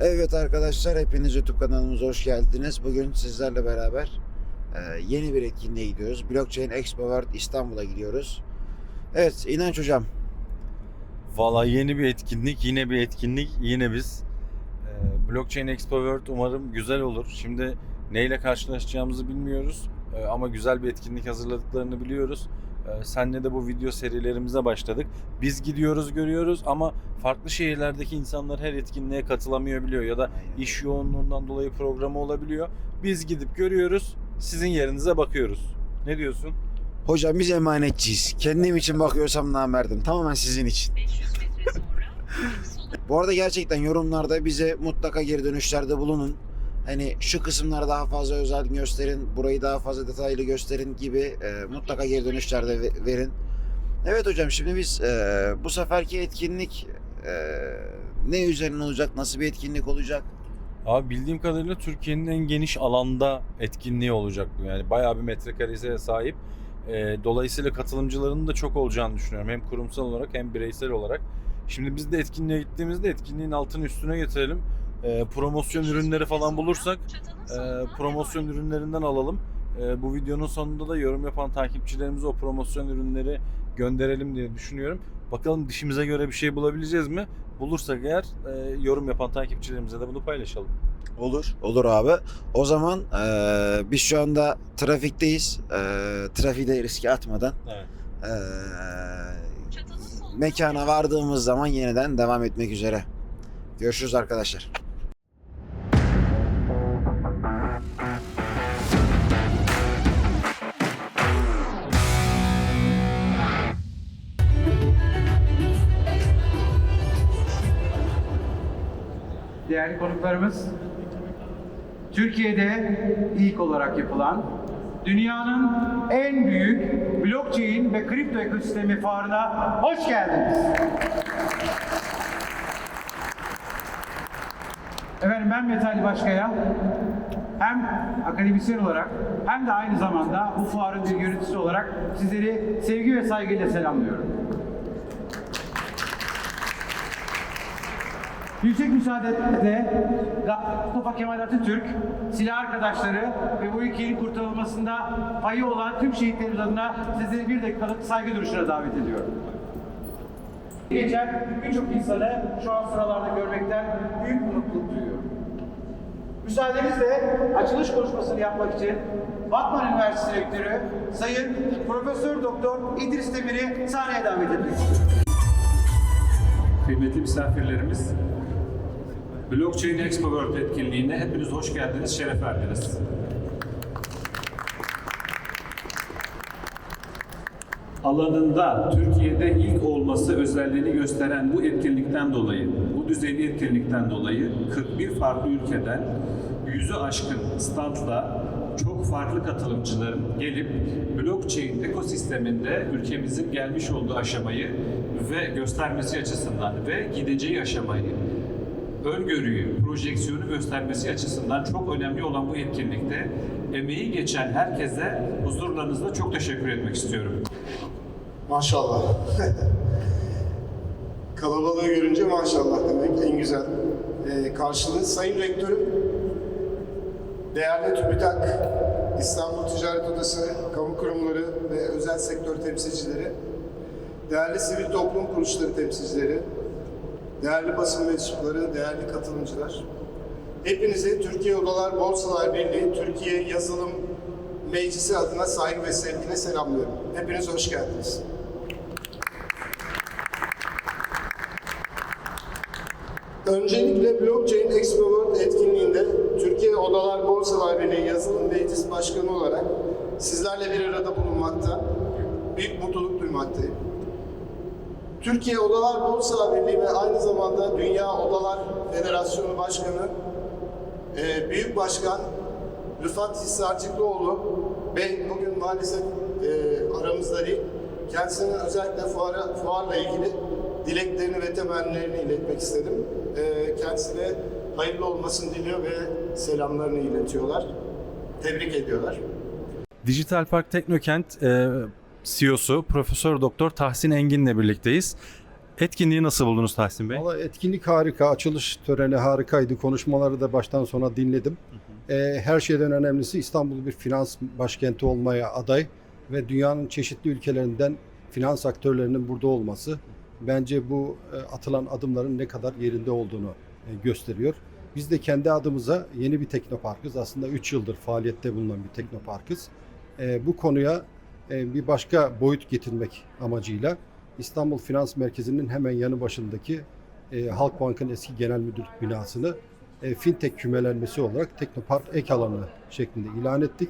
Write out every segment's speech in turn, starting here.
Evet arkadaşlar hepiniz YouTube kanalımıza hoş geldiniz. Bugün sizlerle beraber e, yeni bir etkinliğe gidiyoruz. Blockchain Expo World İstanbul'a gidiyoruz. Evet İnanç hocam. Valla yeni bir etkinlik, yine bir etkinlik, yine biz. Ee, Blockchain Expo World umarım güzel olur. Şimdi neyle karşılaşacağımızı bilmiyoruz Ee, ama güzel bir etkinlik hazırladıklarını biliyoruz. Ee, senle de bu video serilerimize başladık. Biz gidiyoruz, görüyoruz ama farklı şehirlerdeki insanlar her etkinliğe katılamıyor biliyor ya da iş yoğunluğundan dolayı programı olabiliyor. Biz gidip görüyoruz, sizin yerinize bakıyoruz. Ne diyorsun? Hocam biz emanetçiyiz. Kendim için bakıyorsam namerdim. Tamamen sizin için. 500 metre sonra sola Bu arada gerçekten yorumlarda bize mutlaka geri dönüşlerde bulunun. Hani şu kısımları daha fazla özel gösterin, burayı daha fazla detaylı gösterin gibi e, mutlaka geri dönüşlerde ve- verin. Evet hocam şimdi biz e, bu seferki etkinlik e, ne üzerine olacak, nasıl bir etkinlik olacak? Abi bildiğim kadarıyla Türkiye'nin en geniş alanda etkinliği olacak bu. Yani bayağı bir metrekareye sahip. Ee, dolayısıyla katılımcıların da çok olacağını düşünüyorum. Hem kurumsal olarak hem bireysel olarak. Şimdi biz de etkinliğe gittiğimizde etkinliğin altını üstüne getirelim. Ee, promosyon ürünleri falan bulursak e, promosyon ürünlerinden alalım. E, bu videonun sonunda da yorum yapan takipçilerimize o promosyon ürünleri gönderelim diye düşünüyorum. Bakalım dişimize göre bir şey bulabileceğiz mi? Bulursak eğer e, yorum yapan takipçilerimize de bunu paylaşalım. Olur. Olur abi. O zaman e, biz şu anda trafikteyiz. E, trafiği de riske atmadan Evet. e, mekana vardığımız zaman yeniden devam etmek üzere. Görüşürüz arkadaşlar. Değerli konuklarımız, Türkiye'de ilk olarak yapılan dünyanın en büyük blockchain ve kripto ekosistemi fuarına hoş geldiniz. Efendim ben Metali Başkaya. Hem akademisyen olarak hem de aynı zamanda bu fuarın bir yöneticisi olarak sizleri sevgi ve saygıyla selamlıyorum. Yüksek müsaadenizle Mustafa Kemal Atatürk, silah arkadaşları ve bu ülkenin kurtarılmasında payı olan tüm şehitlerimiz adına sizleri bir dakikalık saygı duruşuna davet ediyorum. Geçen birçok insanı şu an sıralarda görmekten büyük mutluluk duyuyorum. Müsaadenizle açılış konuşmasını yapmak için Batman Üniversitesi Rektörü Sayın Profesör Doktor İdris Demir'i sahneye davet etmek istiyorum. Kıymetli misafirlerimiz, Blockchain Expo World etkinliğine hepiniz hoş geldiniz, şeref verdiniz. Alanında Türkiye'de ilk olması özelliğini gösteren bu etkinlikten dolayı, bu düzeyli etkinlikten dolayı 41 farklı ülkeden yüzü aşkın standla çok farklı katılımcıların gelip blockchain ekosisteminde ülkemizin gelmiş olduğu aşamayı ve göstermesi açısından ve gideceği aşamayı öngörüyü, projeksiyonu göstermesi açısından çok önemli olan bu etkinlikte emeği geçen herkese huzurlarınızda çok teşekkür etmek istiyorum. Maşallah. Kalabalığı görünce maşallah demek en güzel ee, karşılığı. Sayın Rektörüm, değerli TÜBİTAK, İstanbul Ticaret Odası, kamu kurumları ve özel sektör temsilcileri, değerli sivil toplum kuruluşları temsilcileri, değerli basın mensupları, değerli katılımcılar, hepinizi Türkiye Odalar Borsalar Birliği, Türkiye Yazılım Meclisi adına saygı ve sevgiyle selamlıyorum. Hepiniz hoş geldiniz. Öncelikle Blockchain Expo World etkinliğinde Türkiye Odalar Borsalar Birliği Yazılım Meclis Başkanı olarak sizlerle bir arada bulunmaktan büyük mutluluk duymaktayım. Türkiye Odalar Borsalar Birliği ve aynı zamanda Dünya Odalar Federasyonu Başkanı e, Büyük Başkan Rıfat Hisarcıklıoğlu Bey bugün maalesef e, aramızda değil. Kendisinin özellikle fuara, fuarla ilgili dileklerini ve temennilerini iletmek istedim. E, kendisine hayırlı olmasını diliyor ve selamlarını iletiyorlar. Tebrik ediyorlar. Dijital Park Teknokent e, CEO'su Profesör Doktor Tahsin Engin'le birlikteyiz. Etkinliği nasıl buldunuz Tahsin Bey? Valla etkinlik harika, açılış töreni harikaydı. Konuşmaları da baştan sona dinledim. Ee, her şeyden önemlisi İstanbul bir finans başkenti olmaya aday ve dünyanın çeşitli ülkelerinden finans aktörlerinin burada olması bence bu e, atılan adımların ne kadar yerinde olduğunu e, gösteriyor. Biz de kendi adımıza yeni bir teknoparkız. Aslında 3 yıldır faaliyette bulunan bir teknoparkız. E, bu konuya bir başka boyut getirmek amacıyla İstanbul Finans Merkezi'nin hemen yanı başındaki e, Halkbank'ın eski genel müdürlük binasını e, fintech kümelenmesi olarak Teknopark ek alanı şeklinde ilan ettik.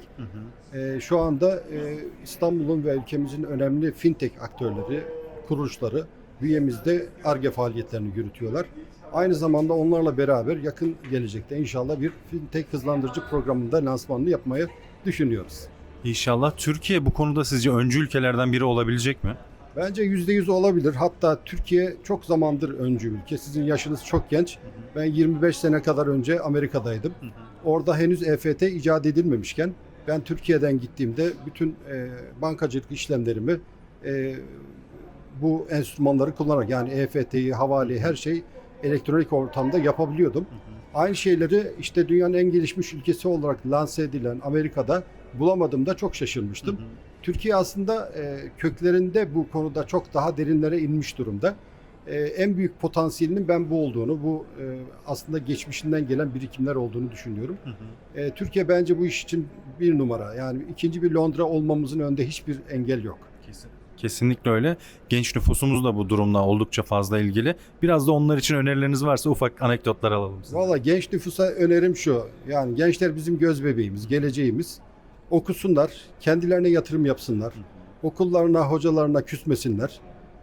E, şu anda e, İstanbul'un ve ülkemizin önemli fintech aktörleri, kuruluşları bünyemizde ARGE faaliyetlerini yürütüyorlar. Aynı zamanda onlarla beraber yakın gelecekte inşallah bir fintech hızlandırıcı programında lansmanını yapmayı düşünüyoruz. İnşallah Türkiye bu konuda sizce öncü ülkelerden biri olabilecek mi? Bence %100 olabilir. Hatta Türkiye çok zamandır öncü ülke. Sizin yaşınız çok genç. Ben 25 sene kadar önce Amerika'daydım. Orada henüz EFT icat edilmemişken ben Türkiye'den gittiğimde bütün e, bankacılık işlemlerimi e, bu enstrümanları kullanarak yani EFT'yi, havaleyi her şey elektronik ortamda yapabiliyordum. Aynı şeyleri işte dünyanın en gelişmiş ülkesi olarak lanse edilen Amerika'da bulamadığımda çok şaşırmıştım. Türkiye aslında e, köklerinde bu konuda çok daha derinlere inmiş durumda. E, en büyük potansiyelinin ben bu olduğunu, bu e, aslında geçmişinden gelen birikimler olduğunu düşünüyorum. E, Türkiye bence bu iş için bir numara. Yani ikinci bir Londra olmamızın önünde hiçbir engel yok. Kesinlikle öyle. Genç nüfusumuz da bu durumla oldukça fazla ilgili. Biraz da onlar için önerileriniz varsa ufak anekdotlar alalım sizden. Valla genç nüfusa önerim şu. Yani gençler bizim göz bebeğimiz, geleceğimiz. Okusunlar, kendilerine yatırım yapsınlar. Okullarına, hocalarına küsmesinler.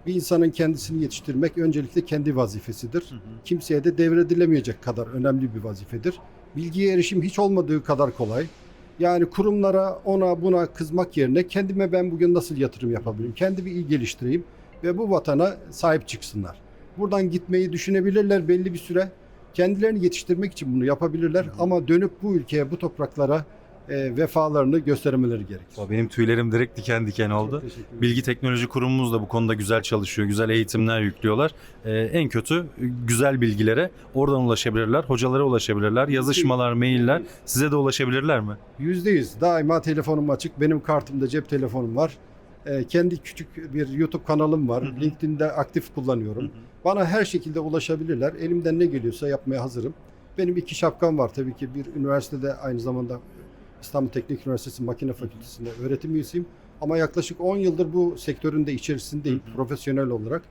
Bir insanın kendisini yetiştirmek öncelikle kendi vazifesidir. Kimseye de devredilemeyecek kadar önemli bir vazifedir. Bilgiye erişim hiç olmadığı kadar kolay. Yani kurumlara ona buna kızmak yerine kendime ben bugün nasıl yatırım yapabilirim? Kendi bir iyi geliştireyim ve bu vatana sahip çıksınlar. Buradan gitmeyi düşünebilirler belli bir süre. Kendilerini yetiştirmek için bunu yapabilirler ama dönüp bu ülkeye, bu topraklara e, vefalarını göstermeleri gerekir. Benim tüylerim direkt diken diken oldu. Teşekkür ederim. Bilgi Teknoloji Kurumumuz da bu konuda güzel çalışıyor. Güzel eğitimler yüklüyorlar. Ee, en kötü güzel bilgilere oradan ulaşabilirler. Hocalara ulaşabilirler. Yazışmalar, mailler size de ulaşabilirler mi? Yüzde yüz. Daima telefonum açık. Benim kartımda cep telefonum var. Ee, kendi küçük bir YouTube kanalım var. LinkedIn'de aktif kullanıyorum. Bana her şekilde ulaşabilirler. Elimden ne geliyorsa yapmaya hazırım. Benim iki şapkam var tabii ki. Bir üniversitede aynı zamanda İstanbul Teknik Üniversitesi Makine Fakültesi'nde öğretim üyesiyim. Ama yaklaşık 10 yıldır bu sektörün de içerisindeyim profesyonel olarak.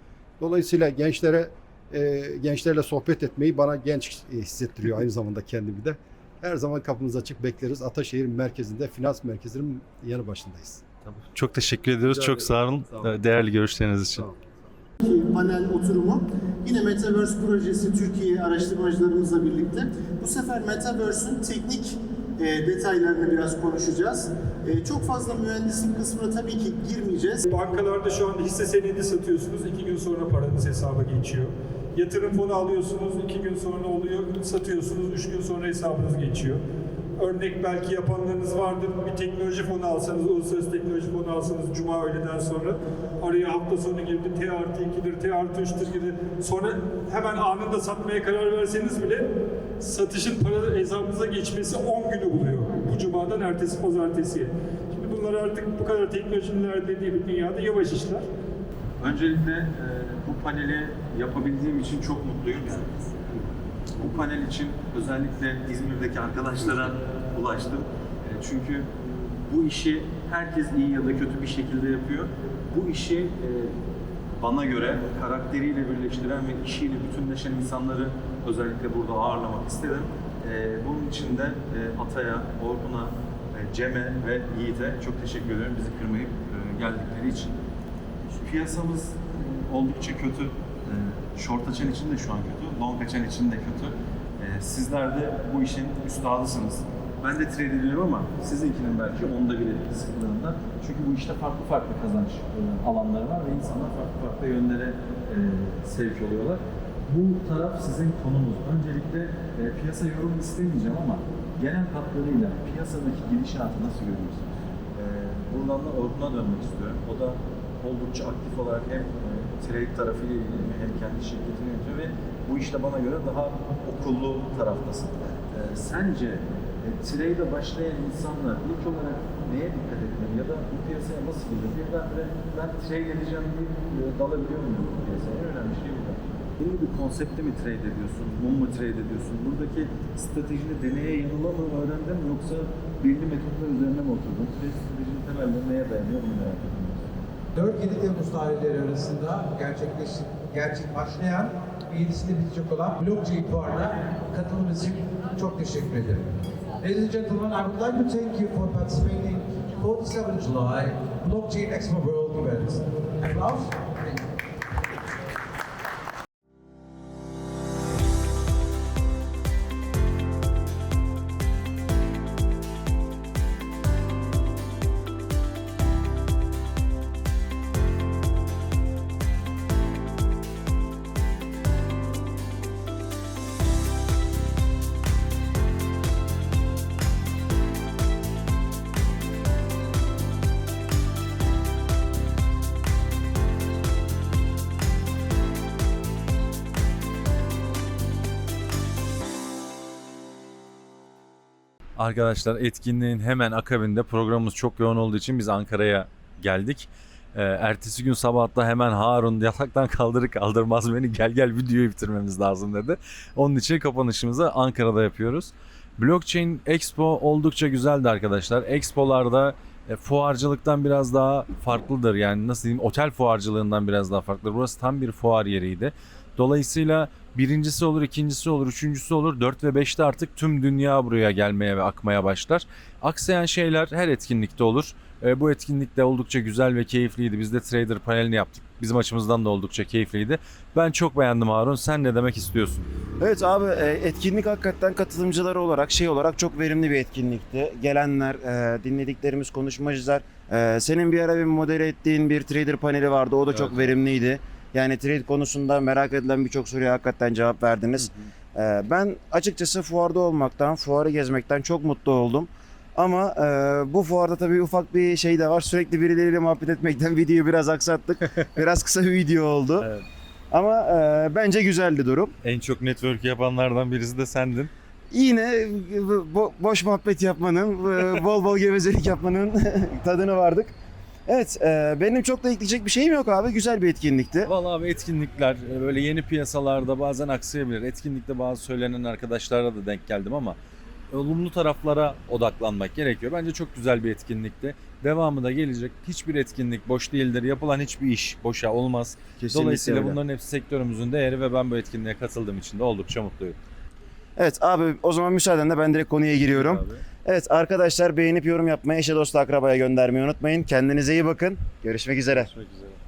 Dolayısıyla gençlere e, gençlerle sohbet etmeyi bana genç e, hissettiriyor aynı zamanda kendimi de. Her zaman kapımız açık bekleriz. Ataşehir merkezinde, finans merkezinin yanı başındayız. Çok teşekkür ediyoruz. Rica Çok sağ olun. Sağ olun. Değerli görüşleriniz için. Ki panel oturumu yine Metaverse projesi Türkiye araştırmacılarımızla birlikte bu sefer Metaverse'ün teknik e, detaylarını biraz konuşacağız. E, çok fazla mühendislik kısmına tabii ki girmeyeceğiz. Bankalarda şu anda hisse senedi satıyorsunuz, iki gün sonra paranız hesaba geçiyor. Yatırım fonu alıyorsunuz, iki gün sonra oluyor, satıyorsunuz, üç gün sonra hesabınız geçiyor. Örnek belki yapanlarınız vardır, bir teknoloji fonu alsanız, uluslararası teknoloji fonu alsanız Cuma öğleden sonra araya hafta sonu girdi, T artı 2'dir, T artı 3'tür gibi sonra hemen anında satmaya karar verseniz bile satışın para hesabınıza geçmesi 10 günü buluyor. Bu Cuma'dan ertesi pazartesiye. Şimdi bunlar artık bu kadar teknolojinin bir dünyada yavaş işler. Öncelikle e, bu paneli yapabildiğim için çok mutluyum. Bu panel için özellikle İzmir'deki arkadaşlara ulaştım. E, çünkü bu işi herkes iyi ya da kötü bir şekilde yapıyor. Bu işi e, bana göre karakteriyle birleştiren ve işiyle bütünleşen insanları özellikle burada ağırlamak istedim. E, bunun için de e, Atay'a, Orhun'a, e, Cem'e ve Yiğit'e çok teşekkür ederim bizi kırmayıp e, geldikleri için. Piyasamız e, oldukça kötü. E, Short açan için de şu an kötü, long açan için de kötü. E, Sizler de bu işin üstadısınız. Ben de trade ediyorum ama sizinkinin belki onda biri sıklığında. Çünkü bu işte farklı farklı kazanç e, alanları var ve insanlar farklı farklı yönlere e, sevk oluyorlar. Bu taraf sizin konumuz. Öncelikle e, piyasa yorumu istemeyeceğim ama genel hatlarıyla piyasadaki gidişatı nasıl görüyorsunuz? Ee, buradan da Orkun'a dönmek istiyorum. O da oldukça aktif olarak hem e, trade tarafıyla ilgileniyor hem kendi şirketini yönetiyor ve bu işte bana göre daha okullu taraftasın. Ee, sence e, trade'e başlayan insanlar ilk olarak neye dikkat etmeli ya da bu piyasaya nasıl giriyor? Birdenbire ben trade edeceğim deyip e, dalabiliyor muyum bu piyasaya? En önemli şey bu. Belli bir konsepte mi trade ediyorsun, mum mu trade ediyorsun? Buradaki stratejini deneye yanıla mı öğrendin yoksa belli metotlar üzerine mi oturdun? Trade stratejinin temelleri neye dayanıyor bunu merak ediyorum. 4-7 Temmuz tarihleri arasında gerçekleş, gerçek başlayan ve 7'sinde bitecek olan Blockchain Fuarı'na katılımınız için çok teşekkür ederim. Ladies and gentlemen, I would like to thank you for participating 47 July Blockchain Expo World event. Applause. Arkadaşlar etkinliğin hemen akabinde programımız çok yoğun olduğu için biz Ankara'ya geldik. Ee, ertesi gün sabahta hemen Harun yataktan kaldırır kaldırmaz beni gel gel videoyu bitirmemiz lazım dedi. Onun için kapanışımızı Ankara'da yapıyoruz. Blockchain Expo oldukça güzeldi arkadaşlar. Expo'larda e, fuarcılıktan biraz daha farklıdır. Yani nasıl diyeyim otel fuarcılığından biraz daha farklıdır. Burası tam bir fuar yeriydi. Dolayısıyla birincisi olur, ikincisi olur, üçüncüsü olur. 4 ve 5'te artık tüm dünya buraya gelmeye ve akmaya başlar. Aksayan şeyler her etkinlikte olur. E, bu etkinlik de oldukça güzel ve keyifliydi. Biz de trader panelini yaptık. Bizim açımızdan da oldukça keyifliydi. Ben çok beğendim Harun. Sen ne demek istiyorsun? Evet abi e, etkinlik hakikaten katılımcıları olarak şey olarak çok verimli bir etkinlikti. Gelenler, e, dinlediklerimiz, konuşmacılar. e, Senin bir ara bir modere ettiğin bir trader paneli vardı. O da çok Evet. verimliydi. Yani trade konusunda merak edilen birçok soruya hakikaten cevap verdiniz. E, Ben açıkçası fuarda olmaktan, fuarı gezmekten çok mutlu oldum. Ama e, bu fuarda tabii ufak bir şey de var. Sürekli birileriyle muhabbet etmekten videoyu biraz aksattık. biraz kısa bir video oldu. Evet. Ama e, bence güzeldi durum. En çok network yapanlardan birisi de sendin. Yine bo- boş muhabbet yapmanın, e, bol bol gevezelik yapmanın tadını vardık. Evet, e, benim çok da ekleyecek bir şeyim yok abi. Güzel bir etkinlikti. Vallahi abi etkinlikler e, böyle yeni piyasalarda bazen aksayabilir. Etkinlikte bazı söylenen arkadaşlara da denk geldim ama olumlu taraflara odaklanmak gerekiyor. Bence çok güzel bir etkinlikti. Devamı da gelecek. Hiçbir etkinlik boş değildir. Yapılan hiçbir iş boşa olmaz. Dolayısıyla bunların hepsi sektörümüzün değeri ve ben bu etkinliğe katıldığım için de oldukça mutluyum. Evet abi o zaman müsaadenle ben direkt konuya giriyorum. Abi. Evet arkadaşlar beğenip yorum yapmayı, eşe dostu akrabaya göndermeyi unutmayın. Kendinize iyi bakın. Görüşmek üzere. Görüşmek üzere.